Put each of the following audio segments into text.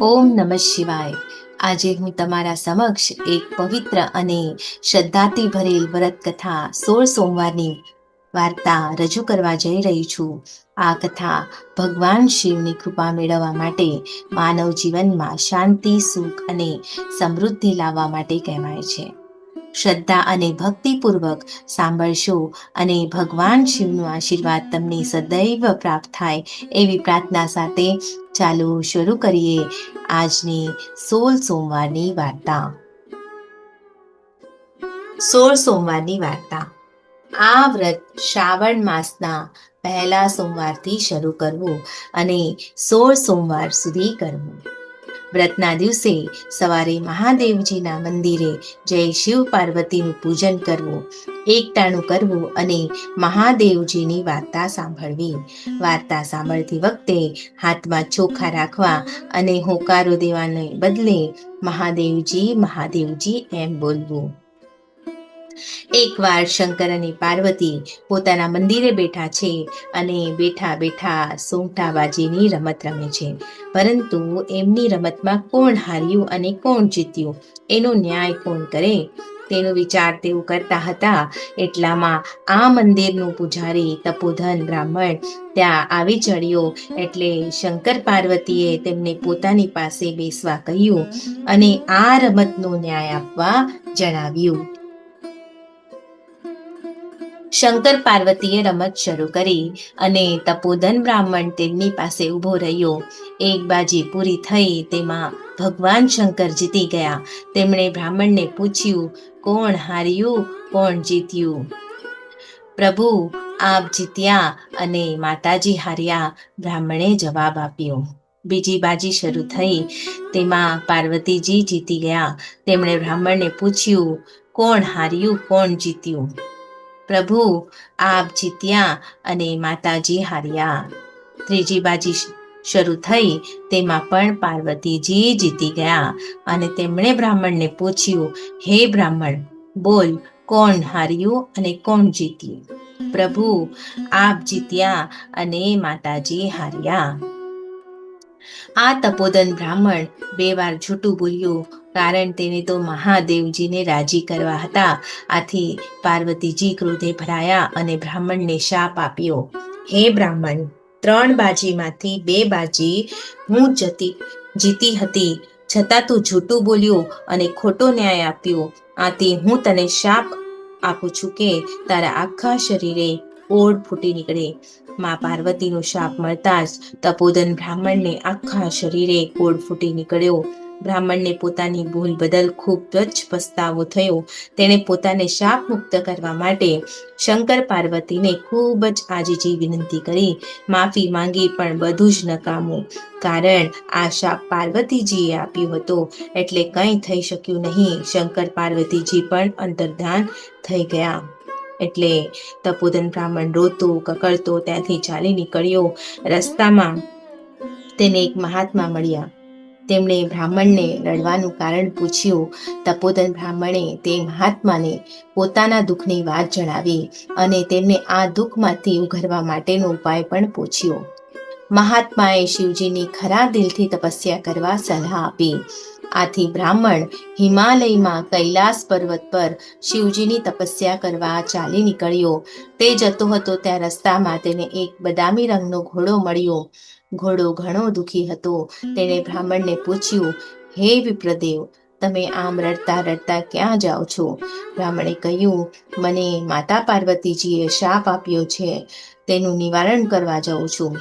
ઓમ નમઃ શિવાય. આજે હું તમારા સમક્ષ એક પવિત્ર અને શ્રદ્ધાથી ભરેલ વ્રત કથા સોળ સોમવારની વાર્તા રજૂ કરવા જઈ રહી છું. આ કથા ભગવાન શિવની કૃપા મેળવવા માટે માનવ જીવનમાં શાંતિ, સુખ અને સમૃદ્ધિ લાવવા માટે કહેવાય છે. શ્રદ્ધા અને ભક્તિપૂર્વક સાંભળશો અને ભગવાન શિવનો આશીર્વાદ તમને સદૈવ પ્રાપ્ત થાય એવી પ્રાર્થના સાથે ચાલો શરૂ કરીએ આજની સોળ સોમવારની વાર્તા. સોળ સોમવારની વાર્તા. આ વ્રત શ્રાવણ માસના પહેલા સોમવારથી શરૂ કરવું અને સોળ સોમવાર સુધી કરવું. વ્રતના દિવસે સવારે મહાદેવજીના મંદિરે જય શિવ પાર્વતીનું પૂજન કરવું, એકટાણું કરવું અને મહાદેવજીની વાર્તા સાંભળવી. વાર્તા સાંભળતી વખતે હાથમાં ચોખા રાખવા અને હોકારો દેવાને બદલે મહાદેવજી મહાદેવજી એમ બોલવું. એકવાર શંકર અને પાર્વતી પોતાના મંદિરે બેઠા છે અને બેઠા બેઠા સોંગટાબાજીની રમત રમે છે. પરંતુ એમની રમતમાં કોણ હાર્યું અને કોણ જીત્યું? એનો ન્યાય કોણ કરે? તેનો વિચાર તેઓ કરતા હતા. એટલામાં આ મંદિરનું પૂજારી તપોધન બ્રાહ્મણ ત્યાં આવી ચડ્યો એટલે શંકર પાર્વતીએ તેમને પોતાની પાસે બેસવા કહ્યું અને આ રમતનો ન્યાય આપવા જણાવ્યું. શંકર પાર્વતીએ રમત શરૂ કરી અને તપોધન બ્રાહ્મણ તેમની પાસે ઊભો રહ્યો. એક બાજી પૂરી થઈ તેમાં ભગવાન શંકર જીતી ગયા. તેમણે બ્રાહ્મણને પૂછ્યું, કોણ હાર્યું, કોણ જીત્યું? પ્રભુ, આપ જીત્યા અને માતાજી હાર્યા, બ્રાહ્મણે જવાબ આપ્યો. બીજી બાજી શરૂ થઈ તેમાં પાર્વતીજી જીતી ગયા. તેમણે બ્રાહ્મણને પૂછ્યું, કોણ હાર્યું, કોણ જીત્યું? પ્રભુ, આપ જીત્યા અને માતાજી હાર્યા. ત્રીજી બાજી શરૂ થઈ તેમાં પણ પાર્વતીજી જીતી ગયા અને તેમણે બ્રાહ્મણને પૂછ્યું, હે બ્રાહ્મણ, બોલ, કોણ હાર્યું અને કોણ જીત્યું? પ્રભુ, આપ જીત્યા અને માતાજી હાર્યા. આ તપોદન બ્રાહ્મણ બે વાર જૂઠું બોલ્યું કારણ તેને તો મહાદેવજીને રાજી કરવા હતા. આથી પાર્વતીજી ક્રોધે ભરાયા અને બ્રાહ્મણને શાપ આપ્યો. હે બ્રાહ્મણ, ત્રણ બાજીમાંથી બે બાજી હું જતી, જીતી હતી. છતાં તું જૂઠું બોલ્યો અને ખોટો ન્યાય આપ્યો. આથી હું તને શાપ આપું છું કે તારા આખા શરીરે ઓળ ફૂટી નીકળે. માં પાર્વતીનો શાપ મળતા જ તપોદન બ્રાહ્મણને આખા શરીરે કોડ ફૂટી નીકળ્યો. બ્રાહ્મણને પોતાની ભૂલ બદલ ખૂબ જ પસ્તાવો થયો. તેણે પોતાને શાપ મુક્ત કરવા માટે શંકર પાર્વતીને ખૂબ જ આજીજી વિનંતી કરી. માફી માંગી પણ બધું જ નકામું. કારણ આ શાપ પાર્વતીજીએ આપ્યો હતો. એટલે કંઈ થઈ શક્યું નહીં. શંકર પાર્વતીજી પણ અંતર્ધાન થઈ ગયા. એટલે તપોદન બ્રાહ્મણ રોતો કકડતો ત્યાંથી ચાલી નીકળ્યો. રસ્તામાં તેને એક મહાત્મા મળ્યા. તેમણે બ્રાહ્મણને રડવાનું કારણ પૂછ્યું. તપોદન બ્રાહ્મણે તે મહાત્માને પોતાના દુઃખની વાત જણાવી અને તેમને આ દુઃખમાંથી ઉઘરવા માટેનો ઉપાય પણ પૂછ્યો. મહાત્માએ શિવજીની ખરા દિલથી તપસ્યા કરવા સલાહ આપી. આથી બ્રાહ્મણ હિમાલયમાં કૈલાસ પર્વત પર શિવજીની તપસ્યા કરવા ચાલી નીકળ્યો. તે જતો હતો ત્યાં રસ્તામાં તેને એક બદામી રંગનો ઘોડો મળ્યો. ઘોડો ઘણો દુખી હતો. તેણે બ્રાહ્મણને પૂછ્યું, હે વિપ્રદેવ, તમે આમ રડતા રડતા ક્યાં જાઓ છો? બ્રાહ્મણે કહ્યું, મને માતા પાર્વતીજીએ શાપ આપ્યો છે, તેનું નિવારણ કરવા જાઉં છું.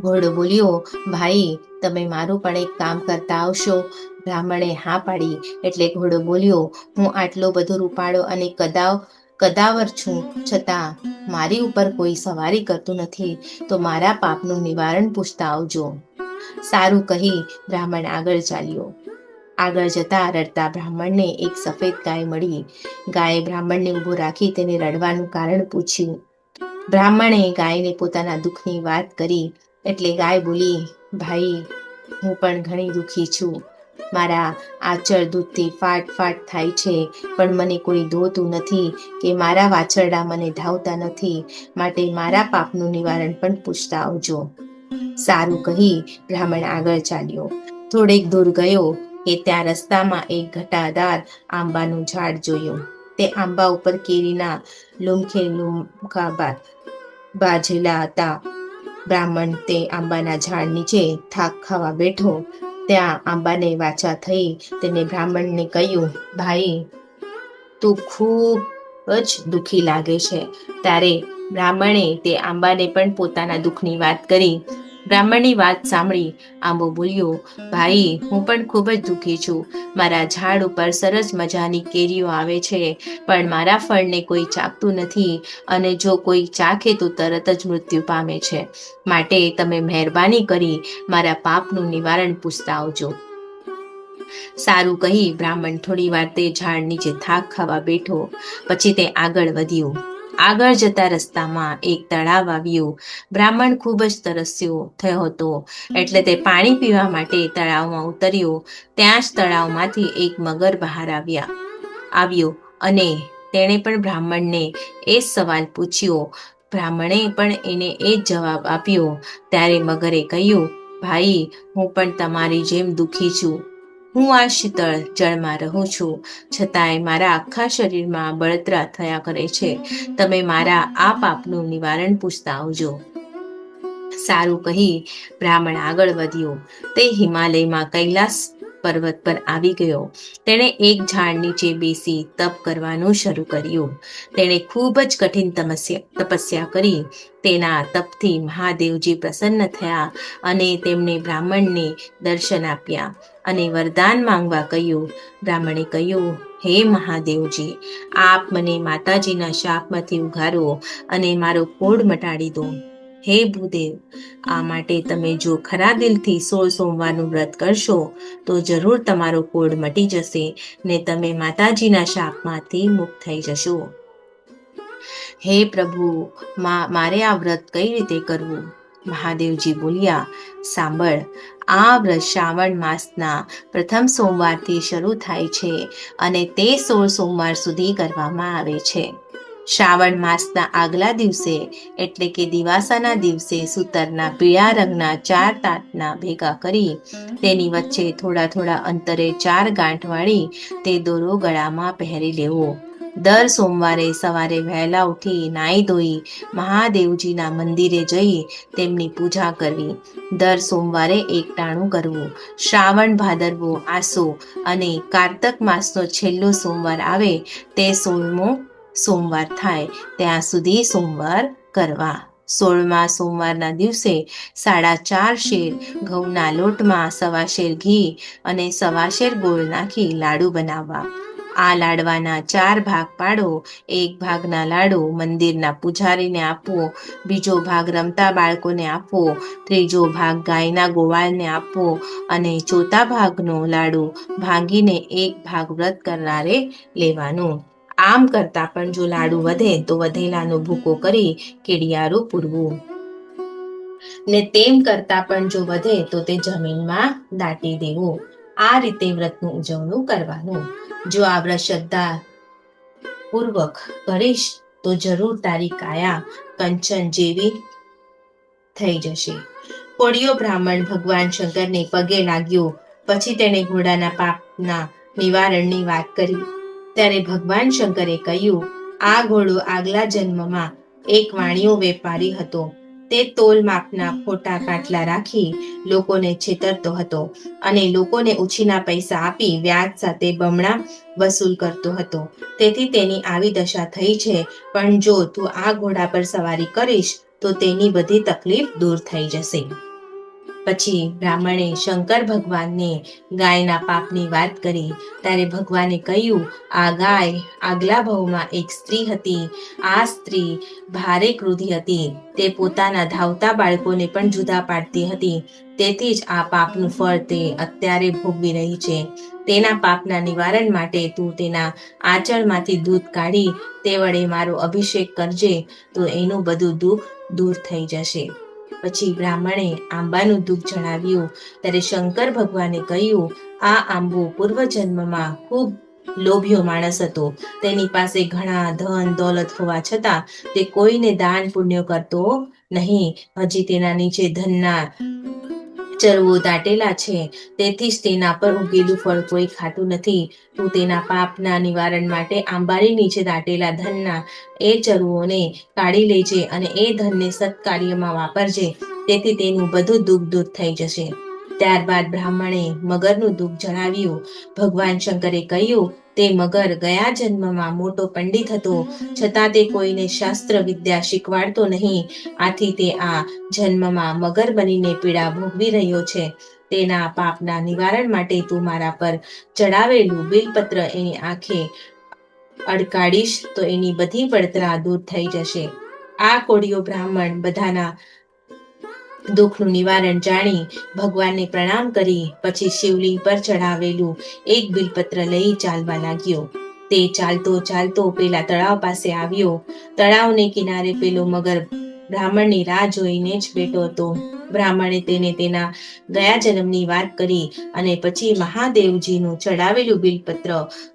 ઘોડો બોલ્યો, ભાઈ, તમે મારું પણ એક કામ કરતા આવશો. બ્રાહ્મણે હા પાડી, એટલે ઘોડો બોલ્યો, હું આટલો બધો રૂપાળો અને કદાવ કદાવર છું. છતાં, મારી ઉપર કોઈ સવારી કરતું નથી, તો મારા પાપનું નિવારણ પૂછતા આવજો. સારું કહી બ્રાહ્મણ આગળ ચાલ્યો. આગળ જતા રડતા બ્રાહ્મણને એક સફેદ ગાય મળી. ગાયે બ્રાહ્મણને ઊભો રાખી તેને રડવાનું કારણ પૂછ્યું. બ્રાહ્મણે ગાયને પોતાના દુઃખની વાત કરી, એટલે ગાય બોલી, ભાઈ, હું પણ ઘણી દુઃખી છું. મારા આચળ દૂધથી ફાટ ફાટ થાય છે, પણ મને કોઈ ધોતું નથી કે મારા વાછરડા મને ધાવતા નથી, માટે મારા પાપનું નિવારણ પણ પૂછતા આવજો. સારું કહી બ્રાહ્મણ આગળ ચાલ્યો. થોડેક દૂર ગયો કે ત્યાં રસ્તામાં એક ઘટાદાર આંબાનું ઝાડ જોયું. તે આંબા ઉપર કેરીના લુમખે લુમખા બાજેલા હતા. બ્રાહ્મણ તે આંબાના ઝાડ નીચે થાક ખાવા બેઠો ત્યાં આંબાને વાચા થઈ તેને બ્રાહ્મણને કહ્યું, ભાઈ, તું ખૂબ જ દુઃખી લાગે છે. ત્યારે બ્રાહ્મણે તે આંબાને પણ પોતાના દુઃખની વાત કરી. બ્રાહ્મણની વાત સાંભળી આંબો બોલ્યો, ભાઈ, હું પણ ખૂબ જ દુઃખી છું. મારા ઝાડ ઉપર સરસ મજાની કેરીઓ આવે છે, પણ મારા ફળને કોઈ ચાખતું નથી અને જો કોઈ ચાખે તો તરત જ મૃત્યુ પામે છે. માટે તમે મહેરબાની કરી મારા પાપનું નિવારણ પૂછતા આવજો. સારું કહી બ્રાહ્મણ થોડી વાર તે ઝાડ નીચે થાક ખાવા બેઠો, પછી તે આગળ વધ્યો. આગળ જતા રસ્તામાં એક તળાવ આવ્યું. બ્રાહ્મણ ખૂબ જ તરસ્યો થયો હતો. એટલે તે પાણી પીવા માટે તળાવમાં ઉતર્યો. ત્યાં જ તળાવમાંથી એક મગર બહાર આવ્યા, આવ્યો અને તેણે પણ બ્રાહ્મણને એ સવાલ પૂછ્યો. બ્રાહ્મણે પણ એને એ જ જવાબ આપ્યો. ત્યારે મગરે કહ્યું, ભાઈ, હું પણ તમારી જેમ દુઃખી છું. હું આ શીતળ જળમાં રહું છું, છતાંય મારા આખા શરીરમાં બળતરા થયા કરે છે. તમે મારા આ પાપનું નિવારણ પૂછતા આવજો. સારું કહી બ્રાહ્મણ આગળ વધ્યો. તે હિમાલયમાં કૈલાસ પર્વત પર આવી ગયો. તેણે એક ઝાડ નીચે બેસી તપ કરવાનું શરૂ કર્યું. તેણે ખૂબ જ કઠિન તમસ્યા, તપસ્યા કરી. તેના તપથી મહાદેવજી પ્રસન્ન થયા અને તેમણે બ્રાહ્મણને દર્શન આપ્યા. અને વરદાન માંગવા કહ્યું. બ્રાહ્મણે કહ્યું, હે મહાદેવજી, આપ મને માતાજીના શાપમાંથી ઉઘારો અને મારો કોડ મટાડી દો. હે ભૂદેવ, આ માટે તમે જો ખરા દિલથી સોળ સોમવારનું વ્રત કરશો, તો જરૂર તમારો કોડ મટી જશે ને તમે માતાજીના શાપમાંથી મુક્ત થઈ જશો. હે પ્રભુ મારે આ વ્રત કઈ રીતે કરવું? મહાદેવજી બોલ્યા, સાંભળ, આ વ્રત શ્રાવણ માસના પ્રથમ સોમવારથી શરૂ થાય છે અને તે સોળ સોમવાર સુધી કરવામાં આવે છે. શ્રાવણ માસના આગલા દિવસે એટલે કે દિવાસાના દિવસે સૂતરના પીળા રંગના ચાર તાંતના ભેગા કરી તેની વચ્ચે થોડા થોડા અંતરે ચાર ગાંઠ વાળી તે દોરો ગળામાં પહેરી લેવો. દર સોમવારે સવારે વહેલા ઉઠી નાહી ધોઈ મહાદેવજીના મંદિરે જઈ તેમની પૂજા કરવી. દર સોમવારે એકટાણું કરવું. શ્રાવણ ભાદરવો આસો અને કારતક માસનો છેલ્લો સોમવાર આવે તે સોળમો સોમવાર થાય. ત્યાં સુધી સોમવાર કરવા. સોળમા સોમવારના દિવસે સાડા ચાર શેર ઘઉંના લોટમાં સવા શેર ઘી અને સવા શેર ગોળ નાખી લાડુ બનાવવા. આ લાડવાના ચાર ભાગ પાડો. એક ભાગના લાડુ મંદિરના પૂજારીને આપવો બીજો ભાગ રમતા બાળકોને આપવો ત્રીજો ભાગ ગાયના ગોવાળને આપવો અને ચોથા ભાગનો લાડુ ભાંગીને એક ભાગ વ્રત કરનારે લેવાનું. આમ કરતા પણ જો લાડુ વધે તો વધેલાનો ભૂકો કરી કેડિયારું પૂરવું. ને તેમ કરતા પણ જો વધે તો તે જમીનમાં દાટી દેવું. આ રીતે વ્રતનું ઉજવણું કરવાનું. જો આ શ્રદ્ધા પૂર્વક કરીશ, તો જરૂર તારી કાયા કંચન જેવી થઈ જશે. કોળિયો બ્રાહ્મણ ભગવાન શંકરને પગે લાગ્યો. પછી તેણે ઘોડાના પાપના નિવારણની વાત કરી. ત્યારે ભગવાન શંકરે કહ્યું, આ ઘોડો આગલા જન્મમાં એક વાણિયો વેપારી હતો. તે તોલ માપના ખોટા કાટલા રાખી લોકોને છેતરતો હતો અને લોકોને ઉછીના પૈસા આપી વ્યાજ સાથે બમણા વસૂલ કરતો હતો. તેથી તેની આવી દશા થઈ છે, પણ જો તું આ ઘોડા પર સવારી કરીશ, તો તેની બધી તકલીફ દૂર થઈ જશે. પછી બ્રાહ્મણે શંકર ભગવાનને ગાયના પાપની વાત કરી. ત્યારે ભગવાને કહ્યું, આ ગાય આગલા ભવમાં એક સ્ત્રી હતી. આ સ્ત્રી ભારે ક્રોધી હતી. તે પોતાના ધાવતા બાળકોને પણ જુદા પાડતી હતી. તેથી જ આ પાપનું ફળ તે અત્યારે ભોગવી રહી છે. તેના પાપના નિવારણ માટે તું તેના આંચળમાંથી દૂધ કાઢી, તે વડે મારો અભિષેક કરજે, તો એનું બધું દુઃખ દૂર થઈ જશે. પછી બ્રાહ્મણે આંબાનું દુઃખ જણાવ્યું. ત્યારે શંકર ભગવાને કહ્યું, આ આંબો પૂર્વજન્મમાં ખૂબ લોભિયો માણસ હતો. તેની પાસે ઘણા ધન દોલત હોવા છતાં તે કોઈને દાન પુણ્ય કરતો નહીં. હજી તેના નીચે ધનના ચરવો દાટેલા છે. તેથી જ તેના પર ઉગેલું ફળ કોઈ ખાતું નથી. તું તેના પાપના નિવારણ માટે આંબારી નીચે દાટેલા ધનના એ ચરવોને કાઢી લેજે અને એ ધનને સત્કાર્યમાં વાપરજે. તેથી તેનું બધું દુઃખ દૂર થઈ જશે. ત્યારબાદ બ્રાહ્મણે મગરનું દુઃખ જણાવ્યું. ભગવાન શંકરે કહ્યું તે મગર ગયા જન્મમાં મોટો પંડિત હતો. છતાં તે કોઈને શાસ્ત્ર વિદ્યા શીખવાડતો નહીં. આથી તે આ જન્મમાં મગર બનીને પીડા ભોગવી રહ્યો છે. તેના પાપના નિવારણ માટે તું મારા પર ચડાવેલું બિલપત્ર એની આંખે અડકાડીશ તો એની બધી પડતરા દૂર થઈ જશે. આ કોળીઓ બ્રાહ્મણ બધાના દુઃખનું નિવારણ જાણી ભગવાનને પ્રણામ કરી, પછી શિવલિંગ પર ચઢાવેલું એક બિલપત્ર લઈ ચાલવા લાગ્યો. તે ચાલતો ચાલતો પેલા તળાવ પાસે આવ્યો. તળાવને કિનારે પેલો મગર બ્રાહ્મણની રાહ જોઈને જ બેઠો હતો. બ્રાહ્મણે તેને તેના ગયા જન્મની વાત કરી અને પછી મહાદેવજીનું ચડાવેલું બિલપત્ર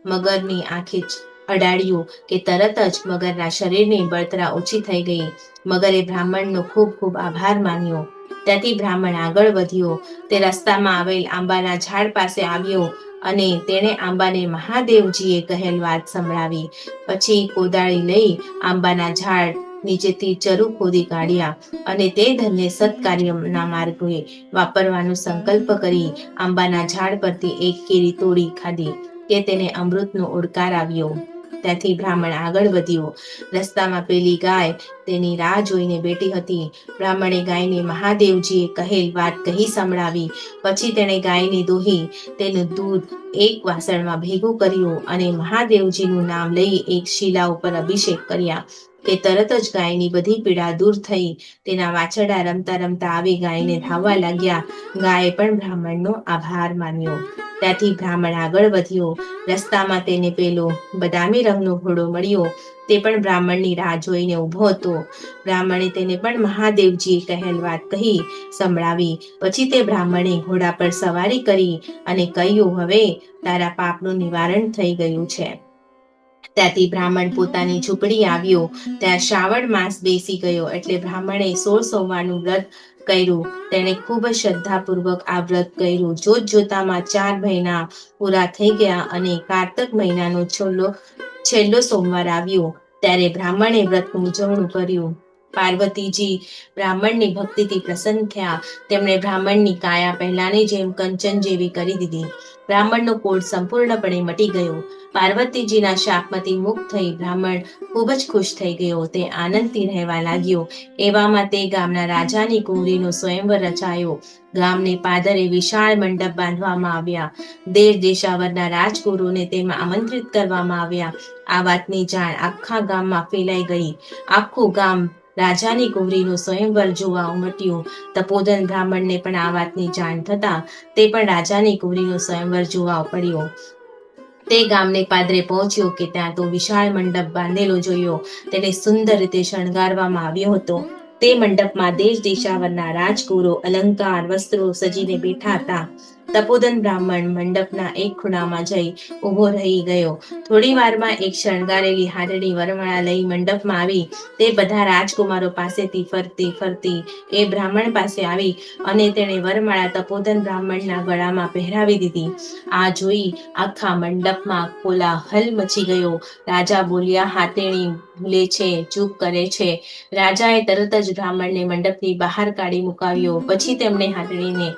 મગરની આંખે અડાડ્યું કે તરત જ મગરના શરીરની બળતરા ઓછી થઈ ગઈ. મગરે બ્રાહ્મણનો ખૂબ ખૂબ આભાર માન્યો. ત્યાંથી બ્રાહ્મણ આગળ વધ્યો. તે રસ્તામાં આવેલ આંબાના ઝાડ પાસે આવ્યો અને તેણે આંબાને મહાદેવજીએ કહેલ વાત સંભળાવી. પછી કોદાળી લઈ આંબાના ઝાડ નીચેથી ચરુ ખોદી કાઢ્યા અને તે ધનને સત્કાર્યના માર્ગે વાપરવાનો સંકલ્પ કરી આંબાના ઝાડ પરથી એક કેરી તોડી ખાધી કે તેને અમૃતનો ઓડકાર આવ્યો. ત્યાંથી બ્રાહ્મણ આગળ વધ્યો. રસ્તામાં પેલી ગાય તેની રાહ જોઈને બેઠી હતી. બ્રાહ્મણે ગાયને મહાદેવજીએ કહેલ વાત કહી સંભળાવી. પછી તેણે ગાયને દોહી તેનું દૂધ એક વાસણમાં ભેગું કર્યું અને મહાદેવજીનું નામ લઈ એક શિલા ઉપર અભિષેક કર્યા. કે તરત જ ગાયની બધી પીડા દૂર થઈ. તેના વાછરડા રમતા રમતા આવી ગાયને ધાવવા લાગ્યા. ગાયે પણ બ્રાહ્મણનો આભાર માન્યો. ત્યાંથી બ્રાહ્મણ આગળ વધ્યો. રસ્તામાં તેને પેલો બદામી રંગનો ઘોડો મળ્યો. તે પણ બ્રાહ્મણની રાહ જોઈને ઊભો હતો. બ્રાહ્મણે તેને પણ મહાદેવજીએ કહેલ વાત કહી સંભળાવી. પછી તે બ્રાહ્મણે ઘોડા પર સવારી કરી અને કહ્યું, હવે તારા પાપનું નિવારણ થઈ ગયું છે. ત્યાંથી બ્રાહ્મણ પોતાની ઝૂંપડી આવ્યો. ત્યાં શ્રાવણ માસ બેસી ગયો એટલે બ્રાહ્મણે સોળ સોમવારનું વ્રત કર્યું. તેણે ખૂબ શ્રદ્ધાપૂર્વક આ વ્રત કર્યું. જોત જોતામાં ચાર મહિના પૂરા થઈ ગયા અને કારતક મહિનાનો છેલ્લો છેલ્લો સોમવાર આવ્યો. ત્યારે બ્રાહ્મણે વ્રતનું ઉજવણું કર્યું. પાર્વતીજી બ્રાહ્મણની ભક્તિથી પ્રસન્ન થયા. તેમણે બ્રાહ્મણની કાયા પહેલાની જેમ કંચન જેવી કરી દીધી. બ્રાહ્મણનો કોડ સંપૂર્ણપણે મટી ગયો. પાર્વતીજીના શાપમાંથી મુક્ત થઈ બ્રાહ્મણ ખૂબ જ ખુશ થઈ ગયો. તે આનંદથી રહેવા લાગ્યો. એવામાં તે ગામના રાજાની કુંવરીનો સ્વયંવર રચાયો. ગામને પાદરે વિશાળ મંડપ બાંધવામાં આવ્યા. દેશ દેશાવરના રાજગુરુને તેમાં આમંત્રિત કરવામાં આવ્યા. આ વાતની જાણ આખા ગામમાં ફેલાઈ ગઈ. આખું ગામ રાજાની કુંવરીનું સ્વયંવર જોવા ઉમટ્યું. તપોદન બ્રાહ્મણને પણ આ વાતની જાણ થતા તે પણ રાજાની કુંવરીનું સ્વયંવર જોવા પડ્યો તે ગામને પાદરે પહોંચ્યો કે ત્યાં તો વિશાળ મંડપ બાંધેલો જોયો. તેને સુંદર રીતે શણગારવામાં આવ્યો હતો. તે મંડપમાં દેશ દિશાવરના રાજગુરો અલંકાર, વસ્ત્રો સજીને બેઠા હતા. તપોદન બ્રાહ્મણ મંડપના એક ખૂણામાં જઈ ઊભો રહી ગયો. થોડી વારમાં એક શણગારેલી હારડી વરમાળા લઈ મંડપમાં આવી. તે બધા રાજકુમારો પાસેથી ફરતી ફરતી એ બ્રાહ્મણ પાસે આવી અને તેણે વરમાળા તપોદન બ્રાહ્મણના ગળામાં પહેરાવી દીધી. આ જોઈ આખા મંડપમાં કોલાહલ મચી ગયો. રાજા બોલ્યા, હાથેણી ભૂલે છે, ચૂપ કરે છે. રાજાએ તરત જ બ્રાહ્મણને મંડપની બહાર કાઢી મુકાવ્યો. પછી તેમણે હાથણીને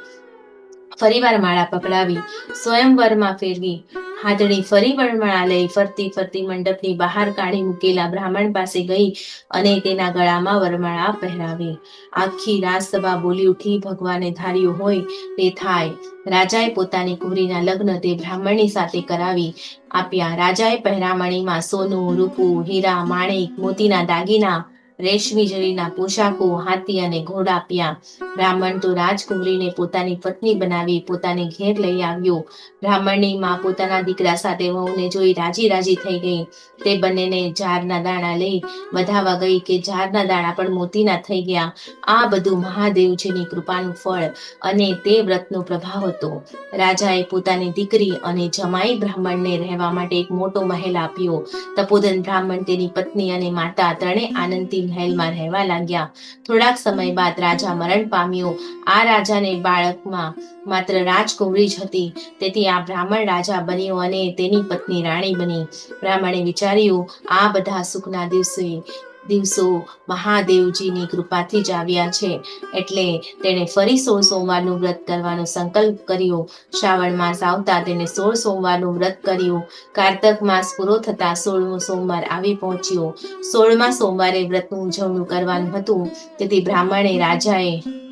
ફરીવાર માળા પકડાવી સ્વયંવરમાં ફેરવી હાથણી ફરી વરમાળા લઈ ફરતી ફરતી મંડપની બહાર કાઢી મૂકેલા બ્રાહ્મણ પાસે ગઈ અને તેના ગળામાં વરમાળા પહેરાવી. આખી રાજસભા બોલી ઉઠી ભગવાને ધાર્યું હોય તે થાય. રાજાએ પોતાની કુંવરીના લગ્ન તે બ્રાહ્મણની સાથે કરાવી આપ્યા. રાજાએ પહેરામણીમાં સોનું, રૂપું, હીરા, માણેક, મોતીના દાગીના રેશમી જરીના પોશાકો, હાથી અને ઘોડા આપ્યા બ્રાહ્મણ તો રાજકુંવરીને પોતાની પત્ની બનાવી પોતાને ઘેર લઈ આવ્યો. બ્રાહ્મણની માં પોતાના દીકરા સાથે વહુને જોઈ રાજી રાજી થઈ ગઈ. તે બંનેને ઝાડના દાણા લઈ વધાવા ગઈ કે ઝાડના દાણા પણ મોતીના થઈ ગયા. આ બધું મહાદેવજીની કૃપાનું ફળ અને તે વ્રતનો પ્રભાવ હતો. રાજાએ પોતાની દીકરી અને જમાઈ બ્રાહ્મણને રહેવા માટે એક મોટો મહેલ આપ્યો. તપોદન બ્રાહ્મણ તેની પત્ની અને માતા ત્રણે આનંદથી મહેલમાં રહેવા લાગ્યા. થોડાક સમય બાદ રાજા મરણ પામ્યો. આ રાજાને બાળકમાં માત્ર રાજકુંવરી જ હતી. તેથી આ બ્રાહ્મણ રાજા બન્યો અને તેની પત્ની રાણી બની. બ્રાહ્મણે વિચાર્યું, આ બધા સુખના દિવસે દિવસો મહાદેવજીની કૃપાથી જ આવ્યા છે. એટલે તેણે ફરી સોળ સોમવારનું વ્રત કરવાનો સંકલ્પ કર્યો. શ્રાવણ માસ આવતા તેને સોળ સોમવારનું વ્રત કર્યું. કારતક માસ પૂરો થતા સોળમો સોમવાર આવી પહોંચ્યો. સોળમા સોમવારે વ્રતનું ઉજવણું કરવાનું હતું. તેથી બ્રાહ્મણે રાજાએ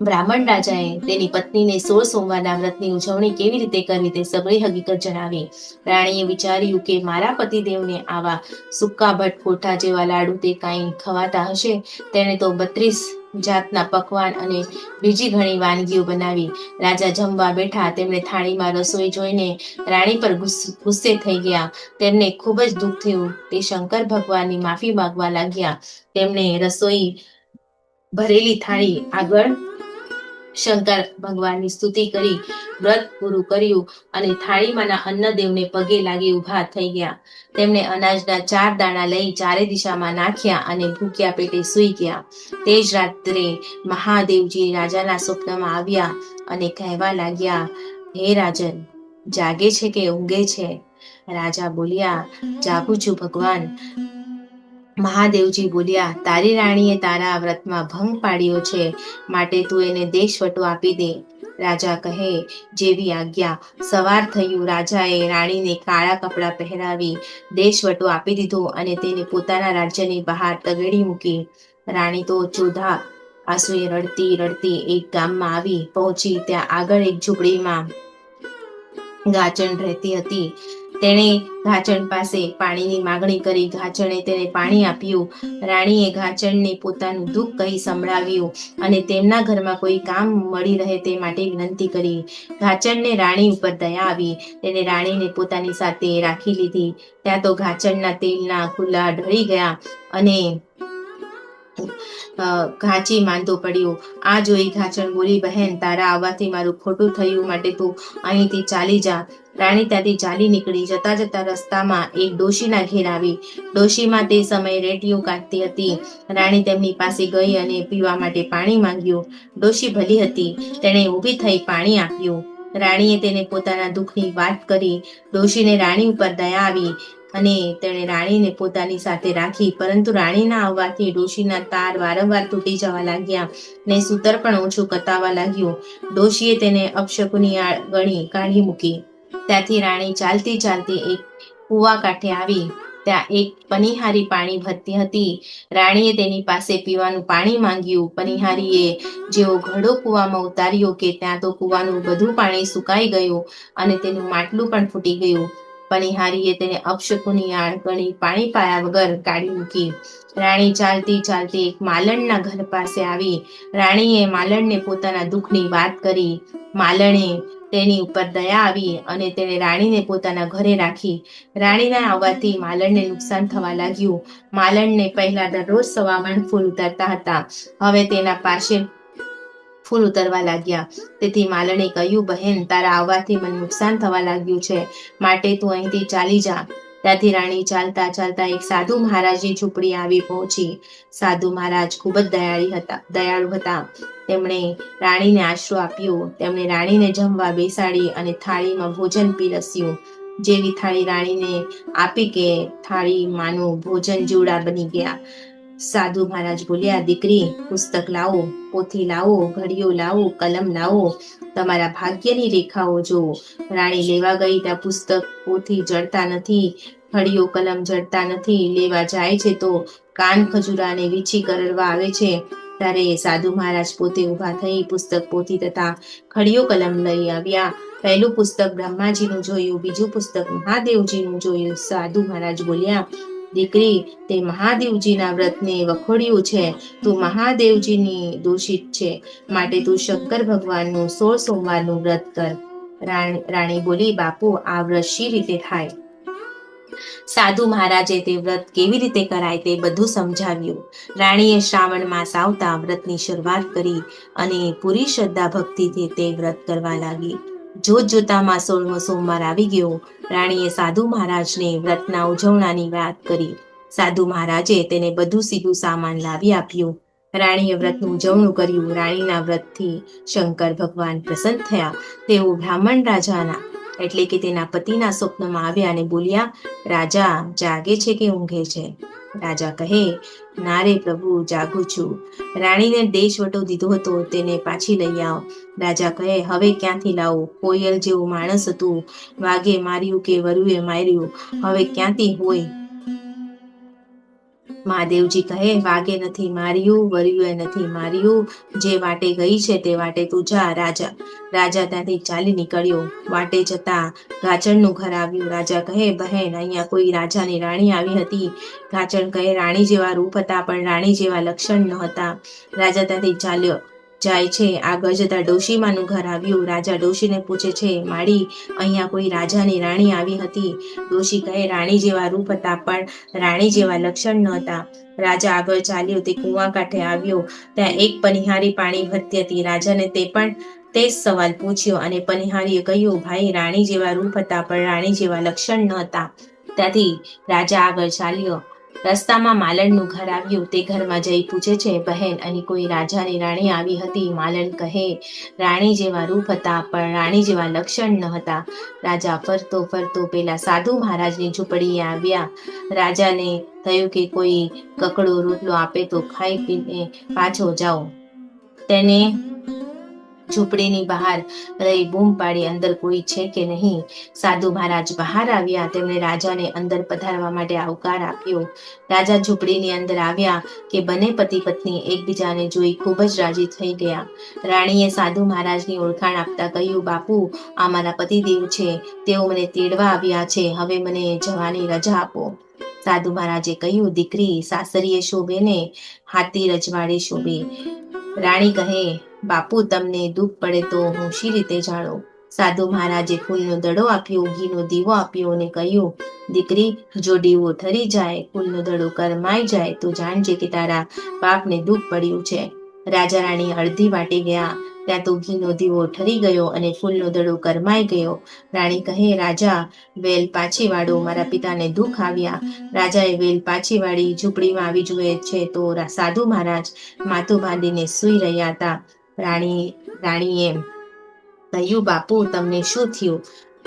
બ્રાહ્મણ રાજાએ તેની પત્નીને સોળ સોમવારના વ્રતની ઉજવણી કેવી રીતે કરવી તે સગળી હકીકત જણાવી. રાણીએ વિચાર્યું કે મારા પતિદેવને આવા સુક્કા ભટકોઠા જેવા લાડુ તે કાંઈ ખવાતા હશે? તેણે તો બત્રીસ જાતના પકવાન અને બીજી ઘણી વાનગીઓ બનાવી. રાજા જમવા બેઠા તેમણે થાળીમાં રસોઈ જોઈને રાણી પર ગુસ્સે થઈ ગયા. તેમને ખૂબ જ દુઃખ થયું. તે શંકર ભગવાનની માફી માગવા લાગ્યા. તેમણે રસોઈ ભરેલી થાળી આગળ શંકર ભગવાનની સ્તુતિ કરી, વ્રત પૂરું કર્યું અને થાળીમાંના અન્નદેવને પગે લાગી ઊભા થઈ ગયા. તેમણે અનાજના ચાર દાણા લઈ ચારે દિશામાં નાખ્યા અને ભૂખ્યા પેટે સૂઈ ગયા. તે જ રાત્રે મહાદેવજી રાજાના સ્વપ્નમાં આવ્યા અને કહેવા લાગ્યા, હે રાજન, જાગે છે કે ઊંઘે છે? રાજા બોલ્યા, જાગું છું ભગવાન. મહાદેવજી બોલ્યા, તારી રાણીએ તારા વ્રતમાં ભંગ પાડ્યો છે, માટે તું એને દેશવટો આપી દે. રાજા કહે, જેવી આજ્ઞા. સવાર થયું, રાજાએ રાણીને કાળા કપડાં પહેરાવી દેશવટો આપી દીધો અને તેને પોતાના રાજ્યની બહાર તગેડી મૂકી. રાણી તો ચોધા આંસુએ રડતી રડતી એક ગામમાં આવી પહોંચી. ત્યાં આગળ એક ઝૂંપડીમાં ગાચણ રહેતી હતી. તેણે ઘાચણ પાસે પાણીની માગણી કરી. ઘાચણે તેને પાણી આપ્યું. રાણીએ ઘાચણને પોતાનું દુઃખ કહી સંભળાવ્યું અને તેમના ઘરમાં કોઈ કામ મળી રહે તે માટે વિનંતી કરી. ઘાચણને રાણી ઉપર દયા આવી. તેને રાણીને પોતાની સાથે રાખી લીધી. ત્યાં તો ઘાચણના તેલના ખુલ્લા ઢળી ગયા અને ઘાચી માંદો પડ્યો. આ જોઈ ઘાચણ બોલી, બહેન, તારા આવવાથી મારું ખોટું થયું માટે તું અહીંથી ચાલી જા. રાણી ત્યાંથી ચાલી નીકળી. જતા જતા રસ્તામાં એક ડોશીના ઘેર આવી. ડોશીમાં તે સમયે રેડિયો કાઢતી હતી. રાણી તેમની પાસે ગઈ અને પીવા માટે પાણી માંગ્યું. ડોશી ભલી હતી. તેણે ઊભી થઈ પાણી આપ્યું. રાણીએ તેને પોતાના દુઃખની વાત કરી. ડોશીને રાણી ઉપર દયા આવી અને તેણે રાણીને પોતાની સાથે રાખી. પરંતુ રાણીના આવવાથી ડોશીના તાર વારંવાર તૂટી જવા લાગ્યા ને સૂતર પણ ઓછું કતાવા લાગ્યું. ડોશીએ તેને અપશકુની ગણી કાઢી મૂકી. ત્યાંથી રાણી ચાલતી ચાલતી એક કૂવા કાંઠે આવી. ત્યાં એક પનિહારી પાણી ભરતી હતી. રાણીએ તેની પાસે પીવાનું પાણી માંગ્યું. પનિહારીએ જેવો ઘડો કૂવામાં ઉતાર્યો કે ત્યાં તો કૂવાનું બધું પાણી સુકાઈ ગયું અને તેનું માટલું પણ ફૂટી ગયું. પનિહારીએ તેને અપશકુની આડ ગણી પાણી પાયા વગર કાઢી મૂકી. રાણી ચાલતી ચાલતી એક માલણના ઘર પાસે આવી. રાણીએ માલણને પોતાના દુઃખની વાત કરી. માલણે તેની ઉપર દયા આવી અને તેણે રાણીને પોતાના ઘરે રાખી. રાણીના આવવાથી માલણને નુકસાન થવા લાગ્યું. માલણને પહેલા દરરોજ સવામણ ફૂલ ઉતારતા હતા. હવે તેના પાસે ફૂલ ઉતરવા લાગ્યા. તેથી માલણે કહ્યું, બહેન, તારા આવવાથી મને નુકસાન થવા લાગ્યું છે. માટે તું અહીંથી ચાલી જા. ત્યાંથી રાણી ચાલતા ચાલતા એક સાધુ મહારાજની ઝૂંપડી આવી પહોંચી. સાધુ મહારાજ ખૂબ જ દયાળી હતા, દયાળુ હતા. તેમણે રાણીને આશરો આપ્યો, તેમણે રાણીને જમવા બેસાડી અને થાળીમાં ભોજન પીરસ્યું જેવી થાળી રાણીને આપી કે થાળી માનું ભોજન જીવડા બની ગયા. સાધુ મહારાજ બોલ્યા, દીકરી, પુસ્તક લાવો, પોથી લાવો, ઘડીઓ લાવો, કલમ લાવો, તમારા ભાગ્યની રેખાઓ જુઓ. રાણી લેવા ગઈ ત્યાં પુસ્તક, પોથી જડતા નથી, ઘડીઓ કલમ જડતા નથી, લેવા જાય છે તો કાન ખજૂરાને વીછી કરડવા આવે છે. ત્યારે સાધુ મહારાજ પોતે ઊભા થઈ પુસ્તક પોથી તથા ઘડીઓ કલમ લઈ આવ્યા. પહેલું પુસ્તક બ્રહ્માજીનું જોયું, બીજું પુસ્તક મહાદેવજીનું જોયું. સાધુ મહારાજ બોલ્યા દીકરી, તે મહાદેવજીના વ્રતને વખોડ્યું છે. તું મહાદેવજીની દોષિત છે. માટે તું શંકર ભગવાનનું સોળ સોમવારનું વ્રત કર. રાણી બોલી, બાપુ, આ વ્રત શી રીતે થાય? સાધુ મહારાજે તે વ્રત કેવી રીતે કરાય તે બધું સમજાવ્યું. રાણીએ શ્રાવણ માસ આવતા વ્રતની શરૂઆત કરી અને પૂરી શ્રદ્ધા ભક્તિથી તે વ્રત કરવા લાગી. જોત જોતામાં સોળમો સોમવાર આવી ગયો. રાણીએ સાધુ મહારાજને વ્રતના ઉજવણાની વાત કરી. સાધુ મહારાજે તેને બધું સીધું સામાન લાવી આપ્યું. રાણીએ વ્રતનું ઉજવણું કર્યું. રાણીના વ્રતથી શંકર ભગવાન પ્રસન્ન થયા. તેઓ બ્રાહ્મણ રાજાના, એટલે કે તેના પતિના સ્વપ્નમાં આવ્યા અને બોલ્યા, રાજા જાગે છે કે ઊંઘે છે? રાજા કહે ના રે પ્રભુ, જાગું છું. રાણીને દેશ વટો દીધો હતો, તેને પાછી લઈ આવ. રાજા કહે, હવે ક્યાંથી લાવું? કોયલ જેવું માણસ હતું વાઘે માર્યું કે વરુએ માર્યું? હવે ક્યાંથી હોય? મહાદેવજી કહે, વાગે નથી માર્યું વર્યુએ નથી માર્યું. જે વાટે ગઈ છે તે વાટે તું જા, રાજા. રાજા ત્યાંથી ચાલી નીકળ્યો. વાટે જતા ગાચણનું ઘર આવ્યું. રાજા કહે, બહેન, અહીંયા કોઈ રાજાની રાણી આવી હતી. ગાચણ કહે, રાણી જેવા રૂપ હતા, પણ રાણી જેવા લક્ષણ ન હતા રાજા ત્યાંથી ચાલ્યો. જાય છે. આગળ જતા ડોશીમાનું ઘર આવ્યું. રાજા ડોશીને પૂછે છે માડી અહીંયા કોઈ રાજાની રાણી આવી હતી? ડોશી કહે, રાણી જેવા રૂપ હતા, પણ રાણી જેવા લક્ષણ ન હતા. રાજા આગળ ચાલ્યો, તે કુવા કાંઠે આવ્યો. ત્યાં એક પનિહારી પાણી ભરતી હતી. રાજાને તે પણ તે જ સવાલ પૂછ્યો અને પનિહારીએ કહ્યું, ભાઈ, રાણી જેવા રૂપ હતા, પણ રાણી જેવા લક્ષણ ન હતા. ત્યાંથી રાજા આગળ ચાલ્યો. રસ્તામાં માલણનું ઘર આવ્યું, તે ઘરમાં જઈ પૂછે છે, બહેન, અહીં કોઈ રાજાની રાણી આવી હતી? માલણ કહે, રાણી જેવા રૂપ હતા, પણ રાણી જેવા લક્ષણ ન હતા. રાજા ફરતો ફરતો પેલા સાધુ મહારાજની ઝૂંપડીએ આવ્યા. રાજાને થયું કે કોઈ કકડો રોટલો આપે તો ખાઈ પીને પાછો જાઓ. તેને ઝૂંપડીની બહાર રહી બૂમ પાડી અંદર કોઈ છે કે નહીં? સાધુ મહારાજ બહાર આવ્યા. તેમણે રાજાને અંદર પધારવા માટે આવકાર આપ્યો. રાજા ઝૂંપડીની અંદર આવ્યા કે બંને પતિ પત્ની એકબીજાને જોઈ ખૂબ જ રાજી થઈ ગયા. રાણીએ સાધુ મહારાજની ઓળખાણ આપતા કહ્યું, બાપુ, આ મારા પતિદેવ છે. તેઓ મને તેડવા આવ્યા છે. હવે મને જવાની રજા આપો. સાધુ મહારાજે કહ્યું, દીકરી, સાસરીએ શોભે ને હાથી રજવાડે શોભે. રાણી કહે બાપુ, તમને દુઃખ પડે તો હું શી રીતે જાણું? સાધુ મહારાજે ફૂલનો દડો આપ્યો, ઘીનો દીવો આપ્યો અને કહ્યું, દીકરી, જો દીવો ઠરી જાય, ફૂલનો દડો કરમાઈ જાય, તો જાણજે કે તારા બાપને દુઃખ પડ્યું છે. રાજા રાણી અડધી વાટે ગયા. ત્યાં તો ઘીનો દીવો ઠરી ગયો અને ફૂલનો દડો કરમાઈ ગયો. રાણી કહે, રાજા, વેલ પાછી વાળો મારા પિતાને દુઃખ આવ્યા. રાજાએ વેલ પાછી વાળી ઝૂંપડીમાં આવી જુએ છે તો સાધુ મહારાજ માથું બાંધીને સૂઈ રહ્યા હતા. રાણી, રાણીએ કહ્યું, બાપુ, તમને શું થયું?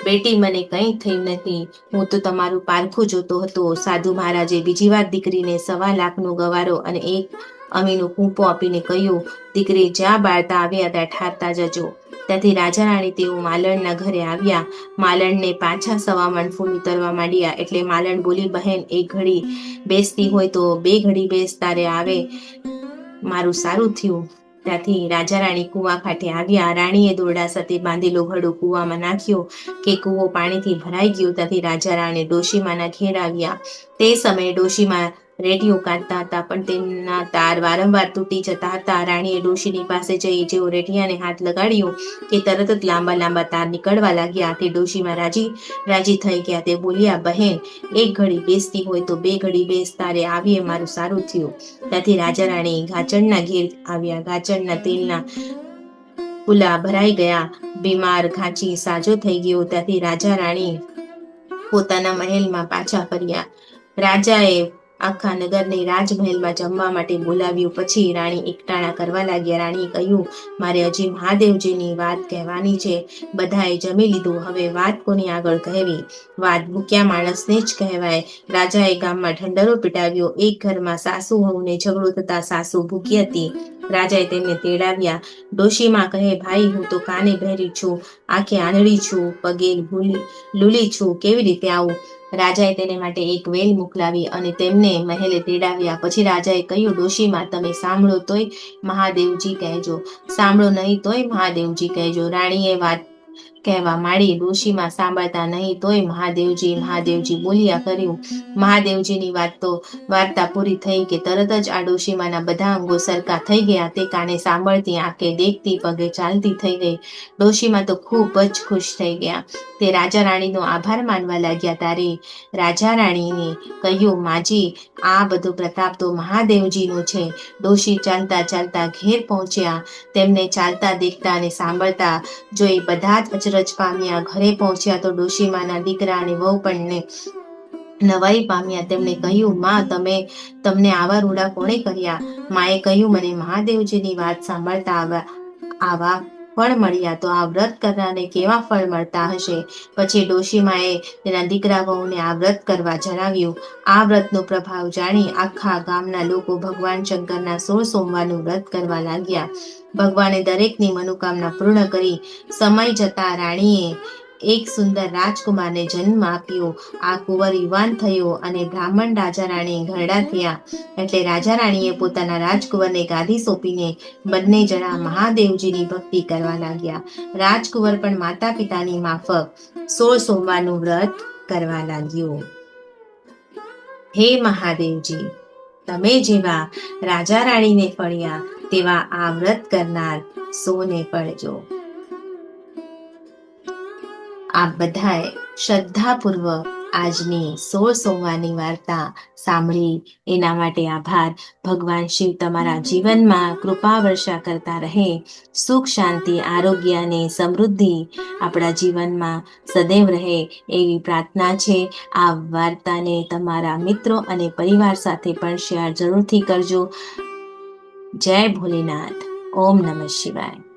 બેટી મને કંઈ થયું નથી. હું તો તમારું પારખું જોતો હતો. સાધુ મહારાજે બીજી વાર દીકરીને સવા લાખનો ગવારો અને એક અમીનો કૂંપો આપીને કહ્યું, દીકરી જ્યાં બાળતા આવ્યા ત્યાં ઠારતા જજો. ત્યાંથી રાજા રાણી તેઓ માલણના ઘરે આવ્યા. માલણને પાછા સવા મણ ફૂલ ઉતરવા માંડ્યા. એટલે માલણ બોલી, બહેન એક ઘડી બેસતી હોય તો બે ઘડી બેસ, તારે આવે. મારું સારું થયું. ત્યાંથી રાજા રાણી કુવા કાંઠે આવ્યા. રાણીએ દોરડા સાથે બાંધેલો ઘડો કુવામાં નાખ્યો કે કુવો પાણીથી ભરાઈ ગયો. ત્યાંથી રાજા રાણી ડોશીમાના ઘેર આવ્યા. તે સમયે ડોશીમાં રેડિયો કાઢતા હતા, પણ તેમના તાર વારંવાર તૂટી જતા હતા. રાણીએ ડોશીની પાસે જઈ જેઓ રેઢિયાને હાથ લગાડ્યો કે તરત જ લાંબા લાંબા તાર નીકળવા લાગ્યા. તે ડોશીમાં રાજી રાજી થઈ ગયા. તે બોલ્યા, બહેન, એક ઘડી બેસતી હોય તો બે ઘડી બેસ, તારે આવીએ મારું સારું થયું. ત્યાંથી રાજા રાણી ગાચણના ઘેર આવ્યા. ગાચણના તેલના પુલા ભરાઈ ગયા. બીમાર ખાંચી સાજો થઈ ગયો. ત્યાંથી રાજા રાણી પોતાના મહેલમાં પાછા ફર્યા. રાજાએ આખા નગરને રાજમહેલમાં જમવા માટે બોલાવ્યું. પછી રાણી એકટાણા કરવા લાગ્યા. રાણીએ કહ્યું, મારે હજી મહાદેવજીની વાત કહેવાની છે. બધાએ જમી લીધું. હવે વાત કોની આગળ કહેવી? વાત ભૂખ્યા માણસને જ કહેવાય. રાજાએ ગામમાં ઢંઢરો પીટાવ્યો. એક ઘરમાં સાસુ વહુને ઝઘડો થતા સાસુ ભૂખી હતી. રાજાએ તેમને તેડાવ્યા. ડોશીમાં કહે, ભાઈ, હું તો કાને ભેરી છું? આંખે આંધળી છું, પગે લૂલી છું. કેવી રીતે આવું? રાજાએ તેને માટે એક વેલ મોકલાવી અને તેમને મહેલે તેડાવ્યા. પછી રાજાએ કહ્યું, ડોશીમાં તમે સાંભળો તોય મહાદેવજી કહેજો. સાંભળો નહીં તોય મહાદેવજી કહેજો. રાણીએ વાત કહેવા માંડી, ડોશીમાં સાંભળતા નહીં તોય મહાદેવજી મહાદેવજી બોલ્યા કર્યું. મહાદેવજીની વાત તો વાર્તા પૂરી થઈ કે તરત જ આ ડોશીમાના બધા અંગો સરખા થઈ ગયા. તે કાને સાંભળતી આંખે દેખતી પગે ચાલતી થઈ ગઈ. ડોશીમાં તો ખૂબ જ ખુશ થઈ ગયા. તે રાજા રાણીનો આભાર માનવા લાગ્યા. તારે રાજા રાણીને કહ્યું, માજી, આ બધો પ્રતાપ તો મહાદેવજીનો છે. ડોશી ચાલતા ચાલતા ઘેર પહોંચ્યા. તેમને ચાલતા દેખતા અને સાંભળતા જોઈ બધા જ અચરજ પામ્યા, ઘરે પહોંચ્યા તો ડોશીમાના દીકરા અને વહુ પણ નવાઈ પામ્યા. તેમણે કહ્યું, માં, તમે, તમને આવા રૂડા કોણે કર્યા? માએ કહ્યું, મને મહાદેવજીની વાત સાંભળતા આવા આવા ફળ મળ્યા તો આ વ્રત કરનારને કેવા ફળ મળતા હશે? પછી ડોશીમાએ તેના દીકરા વહુને આ વ્રત કરવા જણાવ્યું. આ વ્રતનો પ્રભાવ જાણી આખા ગામના લોકો ભગવાન શંકરના સોળ સોમવારનું વ્રત કરવા લાગ્યા. ભગવાને દરેકની મનોકામના પૂર્ણ કરી. સમય જતા રાણીએ એક સુંદર રાજકુમારને જન્મ આપ્યો. આ કુંવર યુવાન થયો અને બ્રાહ્મણ રાજા રાણી ઘરડા થયા. એટલે રાજા રાણીએ પોતાના રાજકુંવરને ગાદી સોંપીને બંને જણા મહાદેવજીની ભક્તિ કરવા લાગ્યા. રાજકુંવર પણ માતા પિતાની માફક સોળ સોમવારનું વ્રત કરવા લાગ્યો. હે મહાદેવજી, તમે જેવા રાજા રાણીને ફળ્યા, તેવા આ વ્રત કરનાર સોને ફળજો. આપ બધાએ શ્રદ્ધાપૂર્વક આજની સોળ સોમવારની વાર્તા સાંભળી. એના માટે આભાર. ભગવાન શિવ તમારા જીવનમાં કૃપા વર્ષા કરતા રહે. સુખ, શાંતિ, આરોગ્ય અને સમૃદ્ધિ આપણા જીવનમાં સદૈવ રહે એવી પ્રાર્થના છે. આ વાર્તાને તમારા મિત્રો અને પરિવાર સાથે પણ શેર જરૂરથી કરજો. જય ભોલેનાથ. ઓમ નમઃ શિવાય.